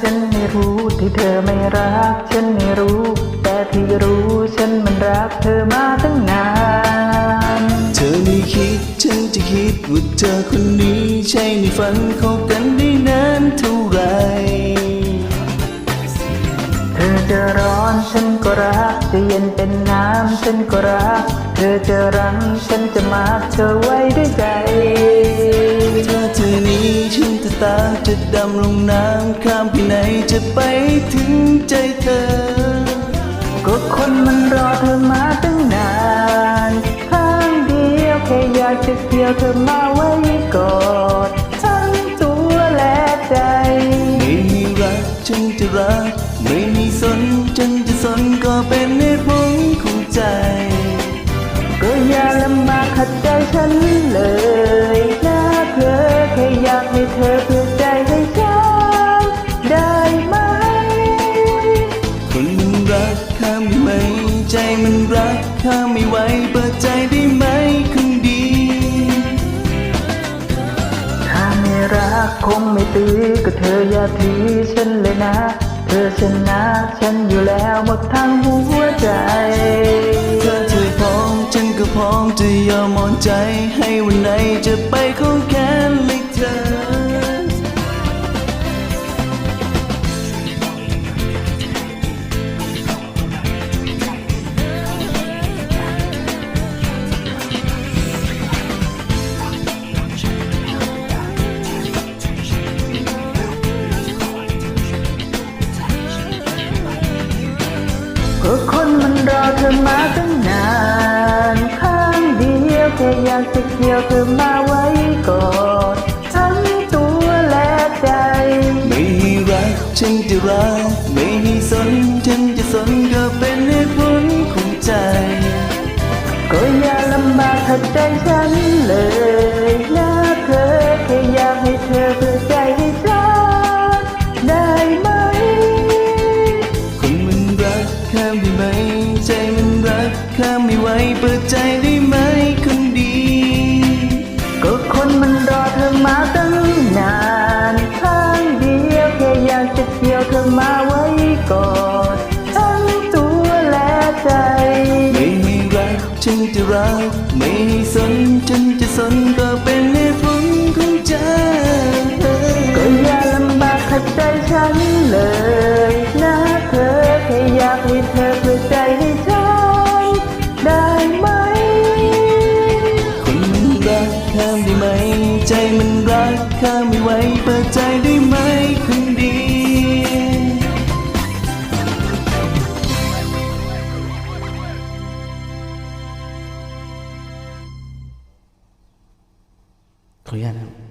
ฉันไม่รู้ที่เธอไม่รัก ฉันไม่รู้ แต่ที่รู้ฉันมันรักเธอมาตั้งนาน เธอไม่คิดฉันจะคิดว่าเธอคนนี้ใช่ในฝันเข้ากันได้นานเท่าไหรเธอจะร้อนฉันก็รัก จะเย็นเป็นน้ำฉันก็รัก เธอจะรังฉันจะมาเธอไว้ด้วยใจถ้าเธอนี้ฉันจะ ตาจะดำลงน้ำข้ามไปไหนจะไปถึงใจเธอ ก็คนมันรอเธอมาตั้งนานข้างเดียวแค่อยากจะเกี่ยวเธอมาไว้กอดทั้งตัวและใจ ไม่มีรักฉันจะรัก ไม่มีสนฉันจะสนก็เป็นเหตุผลของใจ ก็อย่าลำบากขัดใจฉันเลย อยากให้เธอเพื่อใจให้ฉันได้ไหม คนมันรักข้าได้ไหมใจมันรักข้าไม่ไหวเปิดใจได้ไหมคนดี ถ้าไม่รักคงไม่ตื้อก็เธออย่าทีฉันเลยนะ เธอชนะฉันอยู่แล้วหมดทั้งหัวใจถ้าเธอพร้อมฉันก็พร้อมจะยอมมอนใจให้วันไหนจะไป เธอมาตั้งนานข้างเดียวแค่อยากจะเกี่ยวเธอมาไว้ก่อนทั้งตัวและใจ ไม่ให้รักฉันจะรัก ไม่ให้สนฉันจะสนก็เป็นเหตุผลของใจ ก็อย่าลำบากขัดใจฉันเลยนะ ใจมันรักข้ามไม่ไหวเปิดใจได้ไหมคนดี ก็คนมันรอเธอมาตั้งนานข้างเดียวแค่อยากจะเกี่ยวเธอมาไว้ก่อนทั้งตัวและใจ ไม่ให้รักฉันจะรักไม่ให้สน ใจมันรักข้าไม่ไหวเปิดใจได้ไหมคนดีขออนุญาตนะครับ